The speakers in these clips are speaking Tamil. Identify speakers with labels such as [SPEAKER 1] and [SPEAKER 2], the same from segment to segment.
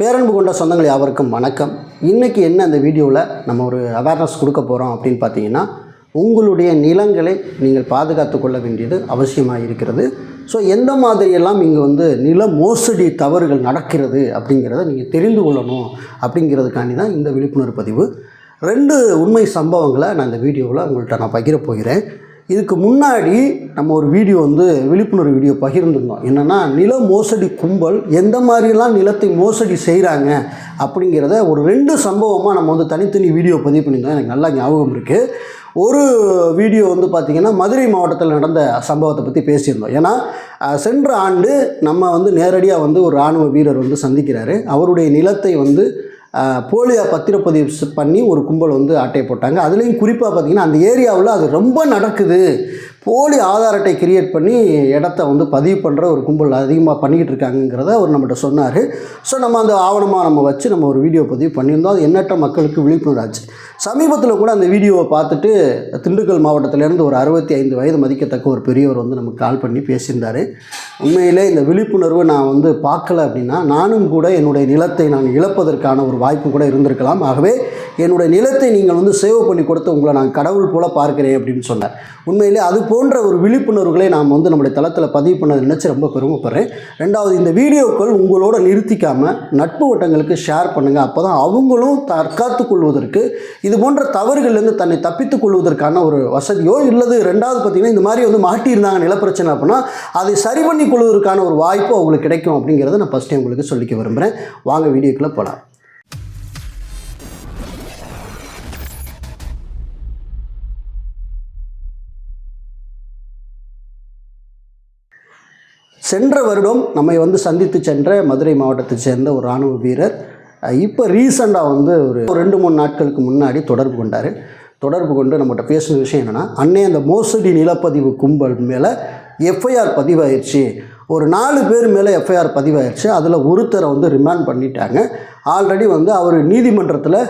[SPEAKER 1] பேரன்பு கொண்ட சொந்தங்கள் யாவருக்கும் வணக்கம். இன்றைக்கி என்ன அந்த வீடியோவில் நம்ம ஒரு அவேர்னஸ் கொடுக்க போகிறோம் அப்படின்னு பார்த்தீங்கன்னா உங்களுடைய நிலங்களை நீங்கள் பாதுகாத்து கொள்ள வேண்டியது அவசியமாக இருக்கிறது. ஸோ எந்த மாதிரியெல்லாம் இங்கே வந்து நில மோசடி தவறுகள் நடக்கிறது அப்படிங்கிறத நீங்கள் தெரிந்து கொள்ளணும் அப்படிங்கிறதுக்காண்டி தான் இந்த விழிப்புணர்வு பதிவு. ரெண்டு உண்மை சம்பவங்களை நான் இந்த வீடியோவில் உங்கள்கிட்ட நான் பகிர போகிறேன். இதுக்கு முன்னாடி நம்ம ஒரு வீடியோ வந்து விழிப்புணர்வு வீடியோ பகிர்ந்துருந்தோம். என்னென்னா நில மோசடி கும்பல் எந்த மாதிரிலாம் நிலத்தை மோசடி செய்கிறாங்க அப்படிங்கிறத ஒரு ரெண்டு சம்பவமாக நம்ம வந்து தனித்தனி வீடியோ பதிவு பண்ணியிருந்தோம். எனக்கு நல்லா ஞாபகம் இருக்குது ஒரு வீடியோ வந்து பார்த்திங்கன்னா மதுரை மாவட்டத்தில் நடந்த சம்பவத்தை பற்றி பேசியிருந்தோம். ஏன்னா சென்ற ஆண்டு நம்ம வந்து நேரடியாக வந்து ஒரு இராணுவ வீரர் வந்து சந்திக்கிறாரு. அவருடைய நிலத்தை வந்து போலியோ பத்திரப்பதிவு பண்ணி ஒரு கும்பல் வந்து ஆட்டையை போட்டாங்க. அதுலேயும் குறிப்பாக பார்த்திங்கன்னா அந்த ஏரியாவில் அது ரொம்ப நடக்குது. போலி ஆதார் அட்டை கிரியேட் பண்ணி இடத்த வந்து பதிவு பண்ணுற ஒரு கும்பல் அதிகமாக பண்ணிக்கிட்டு இருக்காங்கங்கிறத அவர் நம்மகிட்ட சொன்னார். ஸோ நம்ம அந்த ஆவணமாக நம்ம வச்சு நம்ம ஒரு வீடியோ பதிவு பண்ணியிருந்தோம். அது எண்ணற்ற மக்களுக்கு விழிப்புணர்வு ஆச்சு சமீபத்தில் கூட அந்த வீடியோவை பார்த்துட்டு திண்டுக்கல் மாவட்டத்திலேருந்து ஒரு அறுபத்தி ஐந்து வயது மதிக்கத்தக்க ஒரு பெரியவர் வந்து நமக்கு கால் பண்ணி பேசியிருந்தார். உண்மையிலே இந்த விழிப்புணர்வு நான் வந்து பார்க்கல அப்படின்னா நானும் கூட என்னுடைய நிலத்தை நான் இழப்பதற்கான ஒரு வாய்ப்பு கூட இருந்திருக்கலாம். ஆகவே என்னுடைய நிலத்தை நீங்கள் வந்து சேவ் பண்ணி கொடுத்து உங்களை நான் கடவுள் போல பார்க்கிறேன் அப்படின்னு சொன்னார். உண்மையிலே அது போன்ற ஒரு விழிப்புணர்வுகளை நாம் வந்து நம்முடைய தளத்தில் பதிவு பண்ணதை நினச்சி ரொம்ப பெருமைப்படுறேன். ரெண்டாவது இந்த வீடியோக்கள் உங்களோட நிறுத்திக்காமல் நட்பு வட்டங்களுக்கு ஷேர் பண்ணுங்கள் அப்போ தான் அவங்களும் தற்காத்து கொள்வதற்கு இது போன்ற தவறுகள்லேருந்து தன்னை தப்பித்துக் கொள்வதற்கான ஒரு வசதியோ இல்லது. ரெண்டாவது பார்த்திங்கன்னா இந்த மாதிரி வந்து மாட்டியிருந்தாங்க நிலப்பிரச்சனை அப்படின்னா அதை சரி பண்ணி கொள்வதற்கான ஒரு வாய்ப்பு அவங்களுக்கு கிடைக்கும் அப்படிங்கிறத நான் ஃபஸ்ட்டே உங்களுக்கு சொல்லிக்க விரும்புகிறேன் வாங்க வீடியோக்குள்ளே போகலாம் சென்ற வருடம் நம்மை வந்து சந்தித்து சென்ற மதுரை மாவட்டத்தைச் சேர்ந்த ஒரு இராணுவ வீரர் இப்போ ரீசெண்டாக வந்து ஒரு ரெண்டு மூணு நாட்களுக்கு முன்னாடி தொடர்பு கொண்டார். தொடர்பு கொண்டு நம்மகிட்ட பேசின விஷயம் என்னென்னா அன்னை அந்த மோசடி நிலப்பதிவு கும்பல் மேலே எஃப்ஐஆர் பதிவாயிடுச்சு ஒரு நாலு பேர் மேலே எஃப்ஐஆர் பதிவாயிடுச்சு அதில் ஒருத்தரை வந்து ரிமாண்ட் பண்ணிட்டாங்க. ஆல்ரெடி வந்து அவர் நீதிமன்றத்தில்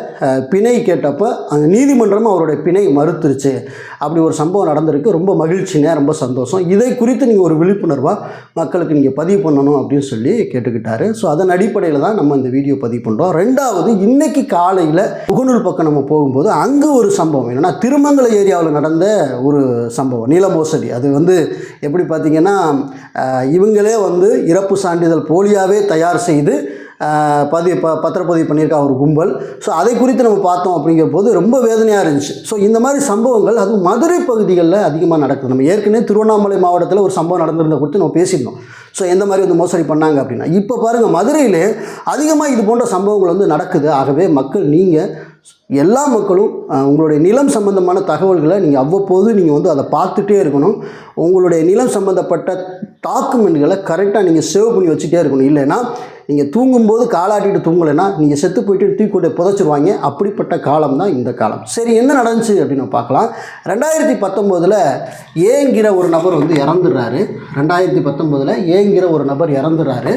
[SPEAKER 1] பிணை கேட்டப்போ அந்த நீதிமன்றமும் அவருடைய பிணை மறுத்துருச்சு. அப்படி ஒரு சம்பவம் நடந்திருக்கு. ரொம்ப மகிழ்ச்சிங்க ரொம்ப சந்தோஷம். இதை குறித்து நீங்கள் ஒரு விழிப்புணர்வாக மக்களுக்கு நீங்கள் பதிவு பண்ணணும் அப்படின்னு சொல்லி கேட்டுக்கிட்டாரு. ஸோ அதன் அடிப்படையில் தான் நம்ம இந்த வீடியோ பதிவு பண்ணுறோம் ரெண்டாவது இன்றைக்கி காலையில் முகநூல் பக்கம் நம்ம போகும்போது அங்கே ஒரு சம்பவம். என்னென்னா திருமங்கலம் ஏரியாவில் நடந்த ஒரு சம்பவம். நில மோசடி. அது வந்து எப்படி பார்த்தீங்கன்னா இவங்களே வந்து இறப்பு சான்றிதழ் போலியாகவே தயார் செய்து பதிவு ப பத்திரப்பதிவு பண்ணியிருக்கா ஒரு கும்பல். ஸோ அதை குறித்து நம்ம பார்த்தோம் அப்படிங்கிற போது ரொம்ப வேதனையாக இருந்துச்சு. ஸோ இந்த மாதிரி சம்பவங்கள் அதுவும் மதுரை பகுதிகளில் அதிகமாக நடக்குது. நம்ம ஏற்கனவே திருவண்ணாமலை மாவட்டத்தில் ஒரு சம்பவம் நடந்திருந்த குறித்து நம்ம பேசியிருந்தோம். ஸோ எந்த மாதிரி வந்து மோசடி பண்ணாங்க அப்படின்னா இப்போ பாருங்கள் மதுரையிலே அதிகமாக இது போன்ற சம்பவங்கள் வந்து நடக்குது. ஆகவே மக்கள் நீங்கள் எல்லா மக்களும் உங்களுடைய நிலம் சம்பந்தமான தகவல்களை நீங்கள் அவ்வப்போது நீங்கள் வந்து அதை பார்த்துட்டே இருக்கணும். உங்களுடைய நிலம் சம்பந்தப்பட்ட டாக்குமெண்ட்களை கரெக்டாக நீங்கள் சேவ் பண்ணி வச்சுட்டே இருக்கணும். இல்லைன்னா நீங்கள் தூங்கும்போது காலாட்டிட்டு தூங்கலைன்னா நீங்கள் செத்து போயிட்டு தூக்கி கொண்டு புதைச்சிருவாங்க. அப்படிப்பட்ட காலம் தான் இந்த காலம். சரி என்ன நடந்துச்சு அப்படின்னு பார்க்கலாம். ரெண்டாயிரத்தி பத்தொம்போதில் ஏங்கிற ஒரு நபர் வந்து இறந்துடுறாரு. ரெண்டாயிரத்தி பத்தொம்போதில் ஏங்கிற ஒரு நபர் இறந்துடுறாரு.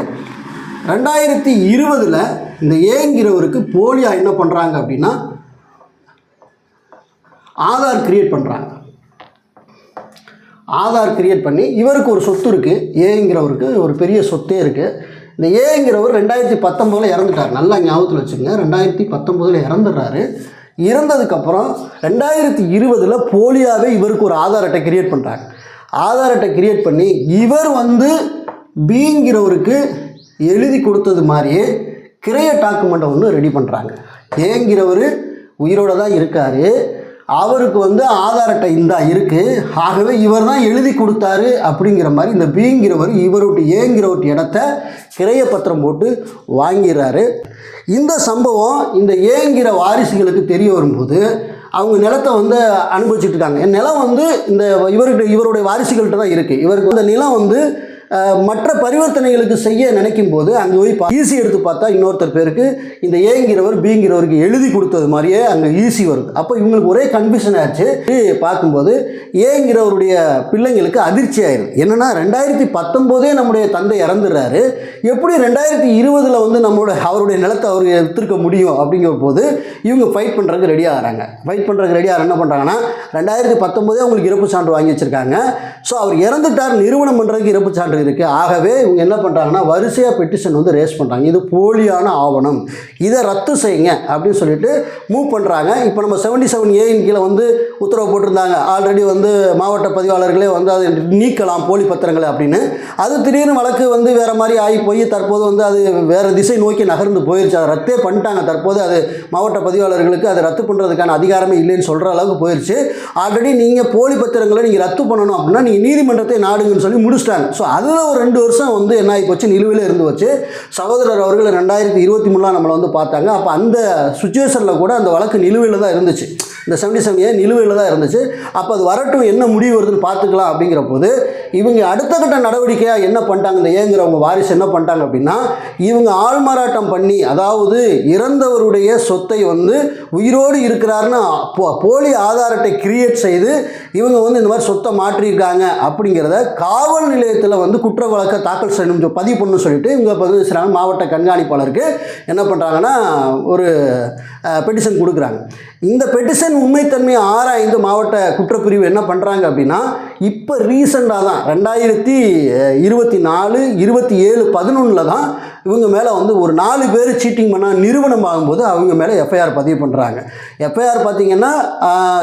[SPEAKER 1] ரெண்டாயிரத்தி இருபதில் இந்த ஏங்கிறவருக்கு போலியாக என்ன பண்ணுறாங்க அப்படின்னா ஆதார் கிரியேட் பண்ணுறாங்க ஆதார் கிரியேட் பண்ணி இவருக்கு ஒரு சொத்து இருக்குது ஏங்கிறவருக்கு ஒரு பெரிய சொத்தே இருக்குது இந்த ஏங்கிறவர் ரெண்டாயிரத்தி பத்தொம்போதில் இறந்துட்டார். நல்லா ஞாபகத்தில் வச்சுக்கோங்க. ரெண்டாயிரத்தி பத்தொம்போதில் இறந்துடுறாரு. இறந்ததுக்கப்புறம் ரெண்டாயிரத்தி இருபதில் போலியாகவே இவருக்கு ஒரு ஆதார் அட்டை கிரியேட் பண்ணுறாங்க ஆதார் அட்டை கிரியேட் பண்ணி இவர் வந்து பிங்கிறவருக்கு எழுதி கொடுத்தது மாதிரியே கிரைய டாக்குமெண்ட்டை ஒன்று ரெடி பண்ணுறாங்க ஏங்கிறவர் உயிரோட தான் இருக்கார். அவருக்கு வந்து ஆதார் அட்டை இந்தா இருக்குது ஆகவே இவர் தான் எழுதி கொடுத்தாரு அப்படிங்கிற மாதிரி இந்த பிங்கிறவர் இவருடைய ஏங்கிறவருடைய இடத்த கிரைய பத்திரம் போட்டு வாங்கிறாரு. இந்த சம்பவம் இந்த ஏங்கிற வாரிசுகளுக்கு தெரிய வரும்போது அவங்க நிலத்தை வந்து அனுபவிச்சுட்டு இருக்காங்க. என் நிலம் வந்து இந்த இவர்கிட்ட இவருடைய வாரிசுகள்கிட்ட தான் இருக்குது இவருக்கு இந்த நிலம் வந்து மற்ற பரிவர்த்தனைகளுக்கு செய்ய நினைக்கும் போது அங்கே போய் ஈஸி எடுத்து பார்த்தா இன்னொருத்தர் பேருக்கு இந்த ஏங்கிறவர் பிங்கிறவருக்கு எழுதி கொடுத்தது மாதிரியே அங்கே ஈஸி வருது. அப்போ இவங்களுக்கு ஒரே கன்ஃபியூஷன் ஆச்சு. பார்க்கும்போது ஏங்கிறவருடைய பிள்ளைங்களுக்கு அதிர்ச்சி ஆயிடுது என்னன்னா ரெண்டாயிரத்தி பத்தொம்போதே நம்முடைய தந்தை இறந்துடுறாரு. எப்படி ரெண்டாயிரத்தி இருபதில் வந்து நம்மளோட அவருடைய நிலத்தை அவர் எடுத்திருக்க முடியும் அப்படிங்கிற போது இவங்க ஃபைட் பண்ணுறதுக்கு ரெடி ஆகிறாங்க. ஃபைட் பண்ணுறதுக்கு ரெடி ஆகிற என்ன பண்ணுறாங்கன்னா ரெண்டாயிரத்தி பத்தொம்போதே அவங்களுக்கு இறப்பு சான்று வாங்கி வச்சுருக்காங்க. ஸோ அவர் இறந்துட்டார் நிறுவனம் பண்ணுறதுக்கு இறப்பு சான்று இருக்குது ஆகவே இவங்க என்ன பண்ணுறாங்கன்னா வரிசையாக பெட்டிஷன் வந்து ரேஸ் பண்ணுறாங்க இது போலியான ஆவணம். இதை ரத்து செய்யுங்க அப்படின்னு சொல்லிட்டு மூவ் பண்ணுறாங்க இப்போ நம்ம செவன்டி செவன் ஏயின் கீழே வந்து உத்தரவு போட்டிருந்தாங்க. ஆல்ரெடி வந்து மாவட்ட பதிவாளர்களே வந்து அதை நீக்கலாம் போலி பத்திரங்களை அப்படின்னு. அது திடீர்னு வழக்கு வந்து வேறு மாதிரி ஆகி போய் தற்போது வந்து அது வேறு திசை நோக்கி நகர்ந்து போயிருச்சு. அதை ரத்தே பண்ணிட்டாங்க. தற்போது அது மாவட்ட பதிவாளர்களுக்கு அதை ரத்து பண்ணுறதுக்கான அதிகாரமே இல்லைன்னு சொல்கிற அளவுக்கு போயிருச்சு. ஆல்ரெடி நீங்கள் போலி பத்திரங்களை நீங்கள் ரத்து பண்ணணும் அப்படின்னா நீங்கள் நீதிமன்றத்தை நாடுங்கன்னு சொல்லி முடிச்சிட்டாங்க. ஸோ அதில் ஒரு ரெண்டு வருஷம் வந்து என்ன ஆகி போச்சு? நிலுவையில் இருந்து வச்சு சகோதரர் அவர்கள் ரெண்டாயிரத்தி இருபத்தி மூணில் நம்மளை வந்து பார்த்தாங்க. அப்போ அந்த சுச்சுவேஷனில் கூட அந்த வழக்கு நிலுவையில் தான் இருந்துச்சு. இந்த செவன்டி செவன் ஏ நிலுவையில் தான் இருந்துச்சு. அப்போ அது வரட்டும் என்ன முடிவு வருதுன்னு பார்த்துக்கலாம் அப்படிங்கிற போது இவங்க அடுத்த கட்ட நடவடிக்கையாக என்ன பண்ணிட்டாங்க? இந்த ஏங்குறவங்க வாரிசு என்ன பண்ணிட்டாங்க அப்படின்னா இவங்க ஆள்மாறாட்டம் பண்ணி அதாவது இறந்தவருடைய சொத்தை வந்து உயிரோடு இருக்கிறாருன்னு போ- போலி ஆதாரத்தை கிரியேட் செய்து இவங்க வந்து இந்த மாதிரி சொத்தை மாற்றியிருக்காங்க அப்படிங்கிறத காவல் நிலையத்தில் வந்து குற்ற வழக்கை தாக்கல் செய்யணும். பதிவு பண்ணணும்னு சொல்லிட்டு இவங்க பதிவு செய்கிறாங்க மாவட்ட கண்காணிப்பாளருக்கு என்ன பண்ணுறாங்கன்னா ஒரு பெட்டிஷன் கொடுக்குறாங்க. இந்த பெட்டிஷன் உண்மைத்தன்மையை ஆராய்ந்து மாவட்ட குற்றப்பிரிவு என்ன பண்ணுறாங்க அப்படின்னா இப்போ ரீசெண்டாக தான் ரெண்டாயிரத்தி இருபத்தி நாலு இருபத்தி ஏழு பதினொன்றில் தான் இவங்க மேலே வந்து ஒரு நாலு பேர் சீட்டிங் பண்ண நிறுவனம் ஆகும்போது அவங்க மேலே எஃப்ஐஆர் பதிவு பண்ணுறாங்க எஃப்ஐஆர் பார்த்தீங்கன்னா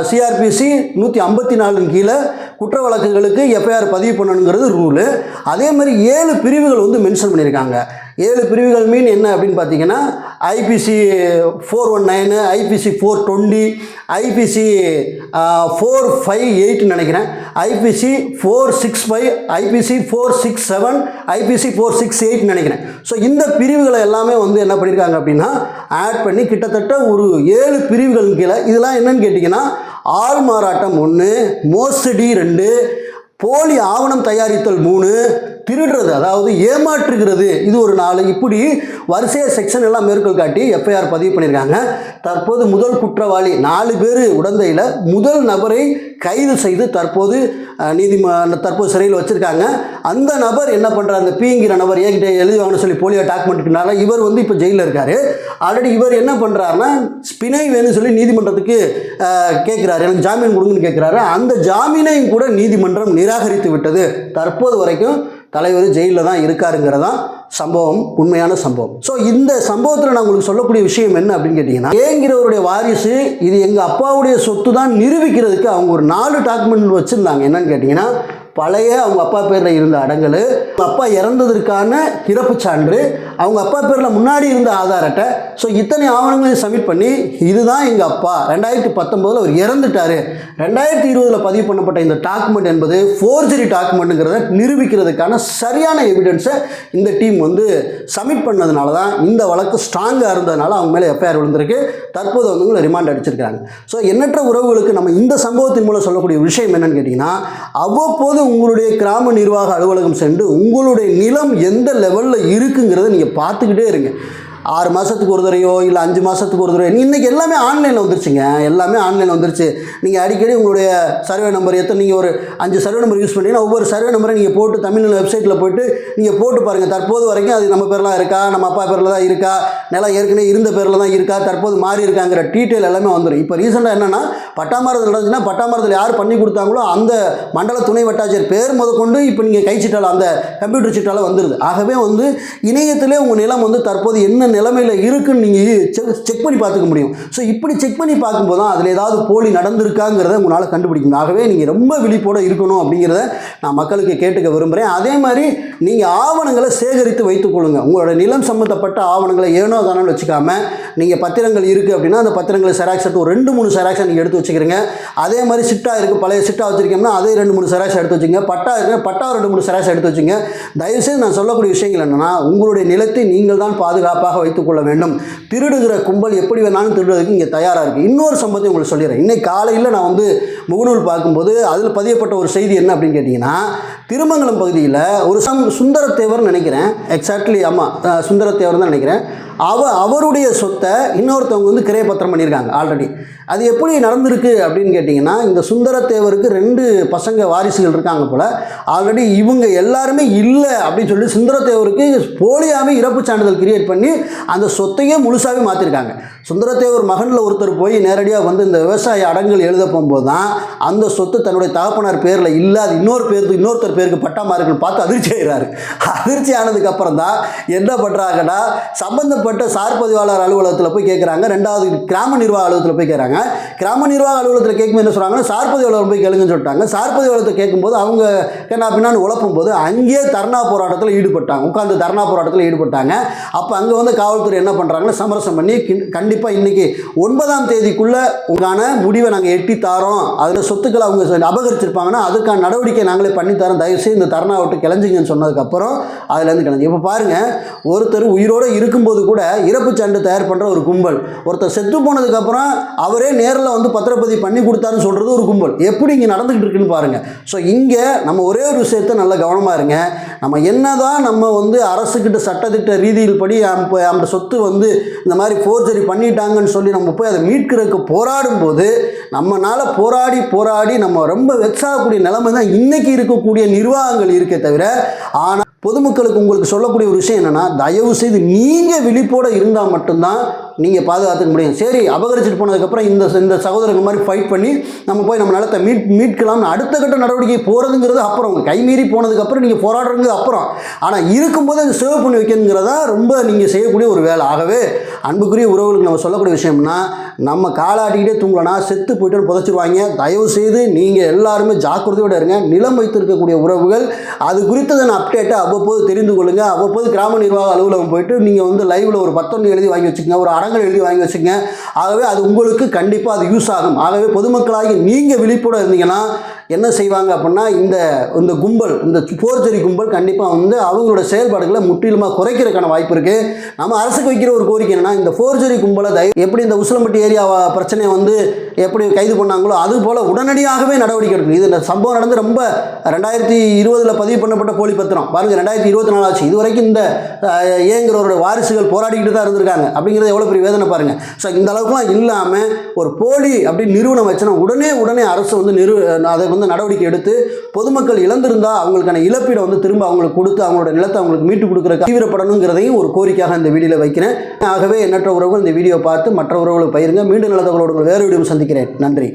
[SPEAKER 1] சிஆர்பிசி நூற்றி ஐம்பத்தி நாலுன் கீழே குற்ற வழக்குகளுக்கு எஃப்ஐஆர் பதிவு பண்ணணுங்கிறது ரூலு அதே மாதிரி ஏழு பிரிவுகள் வந்து மென்ஷன் பண்ணியிருக்காங்க ஏழு பிரிவுகள் மீன் என்ன அப்படின்னு பார்த்தீங்கன்னா IPC four one nine IPC four twenty IPC four five எயிட்னு நினைக்கிறேன். IPC four six five IPC four six seven IPC four six எயிட்னு நினைக்கிறேன். ஸோ இந்த பிரிவுகளை எல்லாமே வந்து என்ன பண்ணியிருக்காங்க அப்படின்னா ஆட் பண்ணி கிட்டத்தட்ட ஒரு ஏழு பிரிவுகள் கீழே இதெல்லாம் என்னன்னு கேட்டிங்கன்னா ஆள் மாறாட்டம் ஒன்று மோசடி ரெண்டு போலி ஆவணம் தயாரித்தல் மூணு திருடுறது அதாவது ஏமாற்றுகிறது. இது ஒரு நாலு இப்படி வரிசையாக செக்ஷன் எல்லாம் மேற்கோள் காட்டி எஃப்ஐஆர் பதிவு பண்ணியிருக்காங்க தற்போது முதல் குற்றவாளி நாலு பேர் உடந்தையில் முதல் நபரை கைது செய்து தற்போது நீதிம தற்போது சிறையில் வச்சுருக்காங்க. அந்த நபர் என்ன பண்ணுறார் அந்த பீங்கிற நபர் என்கிட்ட எழுதி வாங்கன்னு சொல்லி போலியோ டாக்குமெண்ட்னால இவர் வந்து இப்போ ஜெயிலில் இருக்கார். ஆல்ரெடி இவர் என்ன பண்ணுறாருன்னா ஸ்பினை வேணும்னு சொல்லி நீதிமன்றத்துக்கு கேட்குறாரு எனக்கு ஜாமீன் கொடுங்கன்னு கேட்குறாரு அந்த ஜாமீனையும் கூட நீதிமன்றம் நிராகரித்து விட்டது. தற்போது வரைக்கும் தலைவர் ஜெயிலில் தான் இருக்காருங்கிறதான் சம்பவம் உண்மையான சம்பவம். ஸோ இந்த சம்பவத்தில் நான் உங்களுக்கு சொல்லக்கூடிய விஷயம் என்ன அப்படின்னு கேட்டிங்கன்னா ஏங்கிறவருடைய வாரிசு இது எங்கள் அப்பாவுடைய சொத்து தான் நிரூபிக்கிறதுக்கு அவங்க ஒரு நாலு டாக்குமெண்ட் வச்சுருந்தாங்க. என்னன்னு கேட்டிங்கன்னா பழைய அவங்க அப்பா பேரில் இருந்த அடங்கல் அப்பா இறந்ததற்கான இறப்பு சான்று அவங்க அப்பா பேரில் முன்னாடி இருந்த ஆதார் அட்டை ஸோ இத்தனை ஆவணங்களையும் சப்மிட் பண்ணி இதுதான் எங்கள் அப்பா. ரெண்டாயிரத்தி பத்தொம்போதில் அவர் இறந்துட்டார். ரெண்டாயிரத்தி இருபதில் பதிவு பண்ணப்பட்ட இந்த டாக்குமெண்ட் என்பது ஃபோர்ஜரி டாக்குமெண்ட்டுங்கிறத நிரூபிக்கிறதுக்கான சரியான எவிடன்ஸை இந்த டீம் வந்து சப்மிட் பண்ணதுனால தான் இந்த வழக்கு ஸ்ட்ராங்காக இருந்ததுனால அவங்க மேலே எஃப்ஐஆர் விழுந்திருக்கு. தற்போது வந்து உங்களை ரிமாண்ட் அடிச்சிருக்காங்க ஸோ எண்ணற்ற உறவுகளுக்கு நம்ம இந்த சம்பவத்தின் மூலம் சொல்லக்கூடிய விஷயம் என்னன்னு கேட்டிங்கன்னா அவ்வப்போது உங்களுடைய கிராம நிர்வாக அலுவலகம் சென்று உங்களுடைய நிலம் எந்த லெவலில் இருக்குங்கிறத நீங்கள் பார்த்துக்கிட்டே இருங்க. ஆறு மாதத்துக்கு ஒரு தடவையோ இல்லை அஞ்சு மாதத்துக்கு ஒரு தடையோ இன்றைக்கி எல்லாமே ஆன்லைனில் வந்துருச்சுங்க. எல்லாமே ஆன்லைனில் வந்துருச்சு. நீங்கள் அடிக்கடி உங்களுடைய சர்வே நம்பர் எத்தனை நீங்கள் ஒரு அஞ்சு சர்வே நம்பர் யூஸ் பண்ணிங்கன்னா ஒவ்வொரு சர்வே நம்பரை நீங்கள் போட்டு தமிழ்நாடு வெப்சைட்டில் போயிட்டு நீங்கள் போட்டு பாருங்கள் தற்போது வரைக்கும் அது நம்ம பேர்லாம் இருக்கா நம்ம அப்பா பேரில் தான் இருக்கா நிலம் ஏற்கனவே இருந்த பேரில் தான் இருக்கா தற்போது மாறி இருக்காங்கிற டீட்டெயில் எல்லாமே வந்துடும் இப்போ ரீசெண்டாக என்னென்னா பட்டாமரத்தில் நடந்துச்சுன்னா பட்டாமரத்தில் யார் பண்ணி கொடுத்தாங்களோ அந்த மண்டல துணை வட்டாட்சியர் பேர் முதற்கொண்டு இப்போ நீங்கள் கை சீட்டால் அந்த கம்ப்யூட்டர் சீட்டால் வந்துடுது ஆகவே வந்து இணையத்திலே உங்கள் நிலம் வந்து தற்போது என்ன நிலைமையில் இருக்குன்னு நீங்கள் செக் பண்ணி பார்த்துக்க முடியும். ஸோ இப்படி செக் பண்ணி பார்க்கும்போது தான் அதில் ஏதாவது போலி நடந்திருக்காங்கிறத உங்களால் கண்டுபிடிக்க முடியும். ஆகவே நீங்கள் ரொம்ப விழிப்போடு இருக்கணும் அப்படிங்கிறத நான் மக்களுக்கு கேட்டுக்க விரும்புகிறேன் அதே மாதிரி நீங்கள் ஆவணங்களை சேகரித்து வைத்துக்கொள்ளுங்கள் உங்களோட நிலம் சம்மந்தப்பட்ட ஆவணங்களை ஏனோ தானோன்னு வச்சுக்காம நீங்கள் பத்திரங்கள் இருக்குது அப்படின்னா அந்த பத்திரங்களை செராக்ஸ் எடுத்து ஒரு ரெண்டு மூணு செராக்ஸை நீங்கள் எடுத்து வச்சுக்கிறீங்க. அதே மாதிரி சிட்டா இருக்குது பழைய சிட்டா வச்சுருக்கோம்னா அதே ரெண்டு மூணு செராக்ஸ் எடுத்து வச்சுங்க. பட்டா இருக்குது பட்டா ரெண்டு மூணு செராக்ஸ் எடுத்து வச்சுங்க. தயவுசெய்து நான் சொல்லக்கூடிய விஷயங்கள் என்னென்னா உங்களுடைய நிலத்தை நீங்கள் தான் பாதுகாப்பாக வைத்துக்கொள்ள வேண்டும். திருடுகிற கும்பல் எப்படி வேணாலும் திருடுறதுக்கு இங்கே தயாராக இருக்குது இன்னொரு சம்பவத்தை உங்களுக்கு சொல்லிடுறேன். இன்னைக்கு காலையில் நான் வந்து முகநூல் பார்க்கும்போது அதில் பதியப்பட்ட ஒரு செய்தி என்ன அப்படின்னு கேட்டிங்கன்னா திருமங்கலம் பகுதியில் ஒரு சம் சுந்தரத்தேவர்னு நினைக்கிறேன். எக்ஸாக்ட்லி ஆமாம் சுந்தரத்தேவர் தான் நினைக்கிறேன். அவ அவருடைய சொத்தை இன்னொருத்தவங்க வந்து கிரையைபத்திரம் பண்ணியிருக்காங்க ஆல்ரெடி அது எப்படி நடந்திருக்கு அப்படின்னு கேட்டிங்கன்னா இந்த சுந்தரத்தேவருக்கு ரெண்டு பசங்க வாரிசுகள் இருக்காங்க போல். ஆல்ரெடி இவங்க எல்லாருமே இல்லை அப்படின்னு சொல்லி சுந்தரத்தேவருக்கு போலியாகவே இறப்பு சான்றிதழ் கிரியேட் பண்ணி அந்த சொத்தையே முழுசாகவே மாற்றிருக்காங்க சுந்தரத்தேவர் மகனில் ஒருத்தர் போய் நேரடியாக வந்து இந்த விவசாய அடங்கல் எழுத போகும்போது தான் அந்த சொத்து தன்னுடைய தகப்பனார் பேரில் இல்லாத இன்னொரு பேருக்கு இன்னொருத்தர் பேருக்கு பட்டாமா இருக்குன்னு பார்த்து அதிர்ச்சி ஆகிறாரு அதிர்ச்சி ஆனதுக்கு அப்புறம் தான் என்ன பண்ணுறாங்கன்னா சம்மந்தப்பட்ட சார் பதிவாளர் அலுவலகத்தில் போய் கேட்குறாங்க ரெண்டாவது கிராம நிர்வாக அலுவலகத்தில் போய் கேட்குறாங்க கிராம நிர்வாக அலுவலகத்தில் கேட்கும்போது என்ன சொல்கிறாங்கன்னா சார்பதி அலுவலகம் போய் கேளுங்கன்னு சொல்லிட்டாங்க. சார்பதி அலுவலகத்தை கேட்கும்போது அவங்க என்ன பின்னான்னு உழப்பும் போது அங்கேயே தர்ணா போராட்டத்தில் ஈடுபட்டாங்க. உட்காந்து தர்ணா போராட்டத்தில் ஈடுபட்டாங்க. அப்போ அங்கே வந்து காவல்துறை என்ன பண்ணுறாங்கன்னா சமரசம் பண்ணி கண்டிப்பாக இன்றைக்கி ஒன்பதாம் தேதிக்குள்ளே உங்களுக்கான முடிவை நாங்கள் எட்டி தாரோம். அதில் சொத்துக்களை அவங்க அபகரிச்சிருப்பாங்கன்னா அதுக்கான நடவடிக்கை நாங்களே பண்ணித்தரோம் தயவுசெய்து இந்த தர்ணா விட்டு கிளஞ்சிங்கன்னு சொன்னதுக்கப்புறம் அதுலேருந்து கிளஞ்சி. இப்போ பாருங்கள் ஒருத்தர் உயிரோடு இருக்கும்போது கூட இறப்பு சான்று தயார் பண்ணுற ஒரு கும்பல். ஒருத்தர் செத்து போனதுக்கப்புறம் அவரே நேரில் வந்து பத்திரப்பதிவு பண்ணி கொடுத்தாருன்னு சொல்கிறது ஒரு கும்பல். எப்படி இங்கே நடந்துக்கிட்டு இருக்குன்னு பாருங்கள் ஸோ இங்கே நம்ம ஒரே ஒரு விஷயத்தை நல்ல கவனமாக இருங்க. நம்ம என்ன தான் நம்ம வந்து அரசுக்கிட்ட சட்டத்திட்ட ரீதியில் படி அந்த அந்த சொத்து வந்து இந்த மாதிரி ஃபோர்ஜரி பண்ணிட்டாங்கன்னு சொல்லி நம்ம போய் அதை மீட்கிறதுக்கு போராடும் போது நம்மனால் போராடி போராடி நம்ம ரொம்ப வெக்ஸாகக்கூடிய நிலைமை தான் இன்றைக்கி இருக்கக்கூடிய நிர்வாகங்கள் இருக்கே தவிர ஆனால் பொதுமக்களுக்கு உங்களுக்கு சொல்லக்கூடிய ஒரு விஷயம் என்னென்னா தயவு செய்து நீங்கள் விழிப்போடு இருந்தால் மட்டும்தான் நீங்கள் பாதுகாத்துக்க முடியும். சரி அபகரிச்சுட்டு போனதுக்கப்புறம் இந்த இந்த சகோதரர்கள் மாதிரி ஃபைட் பண்ணி நம்ம போய் நம்ம நிலத்தை மீட் மீட்கலாம்னு அடுத்த கட்ட நடவடிக்கை போகிறதுங்கிறது அப்புறம். கை மீறி போனதுக்கப்புறம் நீங்கள் போராடுறது அப்புறம். ஆனால் இருக்கும்போது அது சேவ் பண்ணி வைக்கணுங்கிறதா ரொம்ப நீங்கள் செய்யக்கூடிய ஒரு வேலை. ஆகவே அன்புக்குரிய உறவுகளுக்கு நம்ம சொல்லக்கூடிய விஷயம்னா நம்ம காலாட்டிக்கிட்டே தூங்கலனா செத்து போய்ட்டு புதைச்சிருவாங்க. தயவு செய்து நீங்கள் எல்லாருமே ஜாக்கிரதையோடு இருங்க. நிலம் வைத்திருக்கக்கூடிய உறவுகள் அது குறித்ததான அப்டேட்டை அவ்வப்போது தெரிந்து கொள்ளுங்கள் அவ்வப்போது கிராம நிர்வாக அலுவலகம் போயிட்டு நீங்கள் வந்து லைவில் ஒரு பத்தொன்று எழுதி வாங்கி வச்சுக்கோங்க. ஒரு அரை படங்கள் எழுதி வாங்கி வச்சுங்க ஆகவே அது உங்களுக்கு கண்டிப்பாக அது யூஸ் ஆகும். ஆகவே பொதுமக்களாகி நீங்கள் விழிப்போடு இருந்தீங்கன்னா என்ன செய்வாங்க அப்படின்னா இந்த இந்த கும்பல் இந்த போர்ச்சரி கும்பல் கண்டிப்பாக வந்து அவங்களோட செயல்பாடுகளை முற்றிலுமாக குறைக்கிறதுக்கான வாய்ப்பு இருக்குது நம்ம அரசுக்கு வைக்கிற ஒரு கோரிக்கை என்னென்னா இந்த போர்ச்சரி கும்பலை தய எப்படி இந்த உசிலம்பட்டி ஏரியா பிரச்சனையை வந்து எப்படி கைது பண்ணாங்களோ அது போல் உடனடியாகவே நடவடிக்கை எடுக்கணும். இது இந்த சம்பவம் நடந்து ரொம்ப ரெண்டாயிரத்தி இருபதில் பதிவு பண்ணப்பட்ட போலி பத்திரம். பாருங்கள் ரெண்டாயிரத்தி இருபத்தி நாலு ஆச்சு. இது வரைக்கும் இந்த அஹ், ஏங்கிறவரோட வாரிசுகள் போராடிக்கிட்டு தான் இருந்திருக்காங்க. அப்படிங்கிறது எவ்வளோ பெரிய வேதனை பாருங்கள் ஸோ இந்த அளவுக்குலாம் இல்லாமல் ஒரு போலி அப்படி நிறுவனம் வச்சுனா உடனே உடனே அரசு வந்து நிறு அதை வந்து நடவடிக்கை எடுத்து பொதுமக்கள் இழந்திருந்தா அவங்களுக்கான இழப்பீடை வந்து திரும்ப அவங்களுக்கு கொடுத்து அவங்களோட நிலத்தை அவங்களுக்கு மீட்டு கொடுக்குற தீவிரப்படணுங்கிறதையும் ஒரு கோரிக்கையாக இந்த வீடியோவில் வைக்கிறேன். ஆகவே எண்ணற்ற உறவுகள் இந்த வீடியோ பார்த்து மற்ற உறவுகளை பயிருங்க மீண்டும் நிலத்தவர்களோடு வேறு வீடியோ சந்திக்கிறேன். நன்றி.